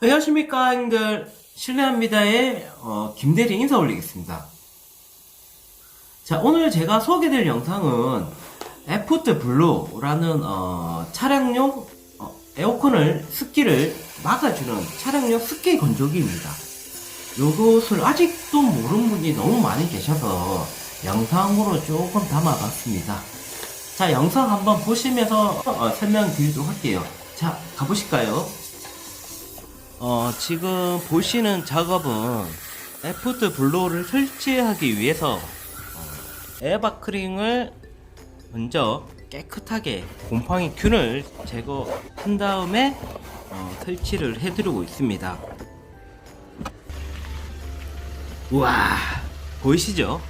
안녕하십니까 형들. 실례합니다의 어, 김대리 인사 올리겠습니다. 자 오늘 제가 소개될 영상은 에포트 블루라는 어, 차량용 어, 에어컨을 습기를 막아주는 차량용 습기 건조기입니다. 요것을 아직도 모르는 분이 너무 많이 계셔서 영상으로 조금 담아봤습니다. 자 영상 한번 보시면서 어, 설명 드리도록 할게요. 자 가보실까요 어, 지금 보시는 작업은 에포트 블로우를 설치하기 위해서 어, 에어바크링을 먼저 깨끗하게 곰팡이 균을 제거한 다음에 어, 설치를 해드리고 있습니다. 우와 보이시죠?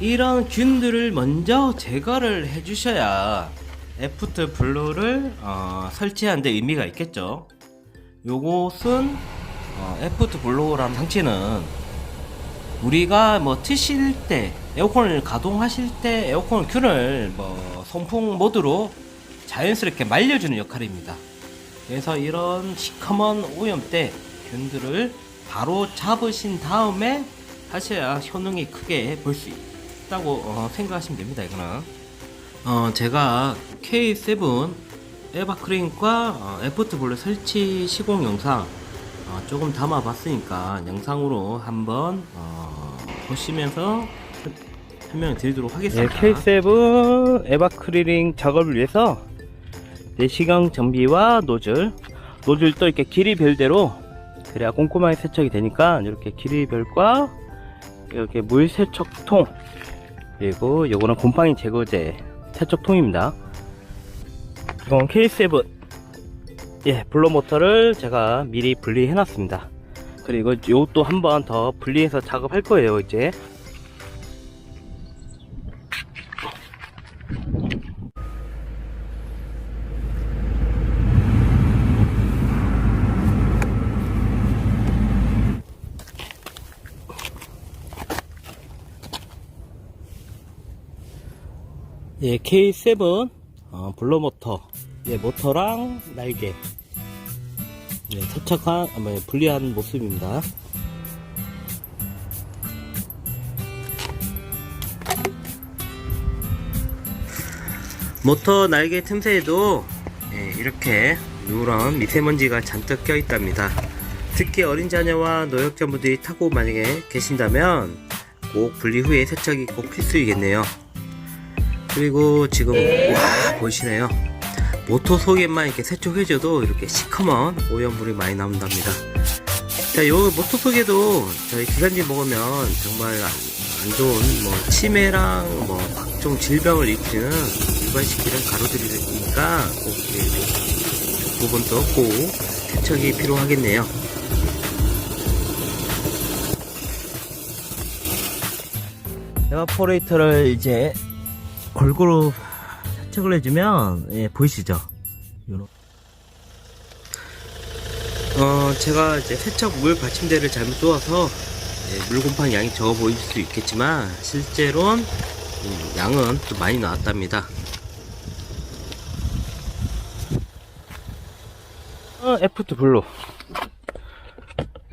이런 균들을 먼저 제거를 해주셔야 에포트 블루를 어, 설치하는 데 의미가 있겠죠. 요것은 어, 에포트 블로우라는 장치는 우리가 뭐 트실 때 에어컨을 가동하실 때 에어컨 균을 뭐 송풍 모드로 자연스럽게 말려주는 역할입니다. 그래서 이런 시커먼 오염때 균들을 바로 잡으신 다음에 하셔야 효능이 크게 볼 수 있다고 어, 생각하시면 됩니다. 이거는 어, 제가 K7 에바크린과 어, 에포트 블루 설치 시공 영상 어, 조금 담아봤으니까 영상으로 한번 어, 보시면서 설- 설명을 드리도록 네, 하겠습니다. K7 에바크리링 작업을 위해서 내시경 정비와 노즐 노즐도 이렇게 길이 별대로 그래야 꼼꼼하게 세척이 되니까 이렇게 길이별과 이렇게 물 세척통 그리고 요거는 곰팡이 제거제 세척통입니다 이건 K7 예 블로 모터를 제가 미리 분리해 놨습니다. 그리고 요것도 한 번 더 분리해서 작업할 거예요 이제. 예, K7 어, 블로 모터, 예, 모터랑 날개, 예, 세척한, 아, 뭐, 분리한 모습입니다. 모터 날개 틈새에도 예, 이렇게 누런 미세먼지가 잔뜩 껴 있답니다. 특히 어린 자녀와 노약자분들이 타고 만약에 계신다면 꼭 분리 후에 세척이 꼭 필수이겠네요. 그리고 지금 와 보이시네요. 모터 속에만 이렇게 세척해줘도 이렇게 시커먼 오염물이 많이 나온답니다. 자, 요 모터 속에도 저희 기관지 먹으면 정말 안, 안 좋은 뭐 치매랑 뭐 각종 질병을 일으키는 유발시키는 가루들이니까 꼭이 부분도 꼭 세척이 필요하겠네요. 에바포레이터를 이제 골고루 세척을 해주면 예, 보이시죠? 요런. 어, 제가 이제 세척 물 받침대를 잘못 쏘아서 예, 물 곰팡이 양이 적어 보일 수 있겠지만 실제로는 음, 양은 좀 많이 나왔답니다. 어, F2 블루.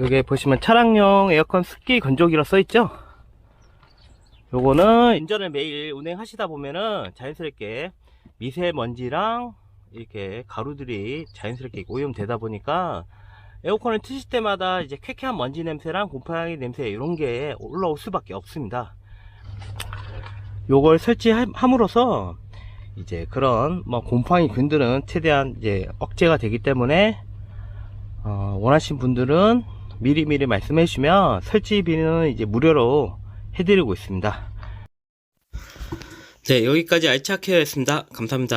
여기 보시면 차량용 에어컨 습기 건조기라 써있죠? 요거는 운전을 매일 운행하시다 보면은 자연스럽게 미세먼지랑 이렇게 가루들이 자연스럽게 오염되다 보니까 에어컨을 트실 때마다 이제 쾌쾌한 먼지 냄새랑 곰팡이 냄새 이런 게 올라올 수밖에 없습니다. 요걸 설치함으로써 이제 그런 뭐 곰팡이 균들은 최대한 이제 억제가 되기 때문에 어, 원하신 분들은 미리미리 말씀해 주시면 설치비는 이제 무료로 해드리고 있습니다. 네, 여기까지 알차게 했습니다. 감사합니다.